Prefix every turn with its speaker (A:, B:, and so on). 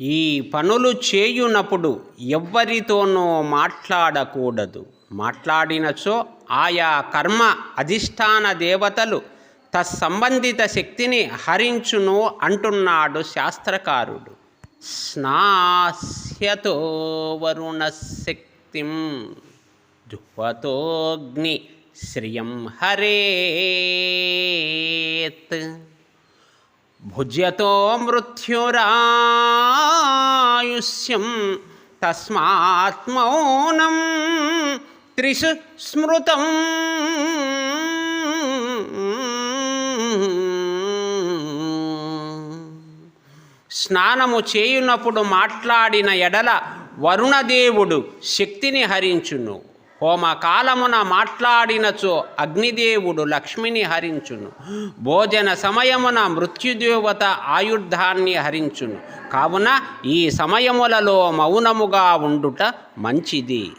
A: ఈ పనులు చేయునప్పుడు ఎవ్వరితోనో మాట్లాడకూడదు. మాట్లాడినచో ఆయా కర్మ అధిష్టాన దేవతలు తత్సంబంధిత శక్తిని హరించును అంటున్నాడు శాస్త్రకారుడు. స్నాస్యతో వరుణ శక్తిం జుహ్వతోగ్ని శ్రియం హరేత్. భుజ్యతో మృత్యురాయుష్యం తస్మాత్ మౌనం త్రిషు స్మృతం. స్నానము చేయునప్పుడు మాట్లాడిన ఎడల వరుణదేవుడు శక్తిని హరించును. హోమకాలమున మాట్లాడినచో అగ్నిదేవుడు లక్ష్మిని హరించును. భోజన సమయమున మృత్యుదేవత ఆయుర్ధాన్ని హరించును. కావున ఈ సమయములలో మౌనముగా ఉండుట మంచిది.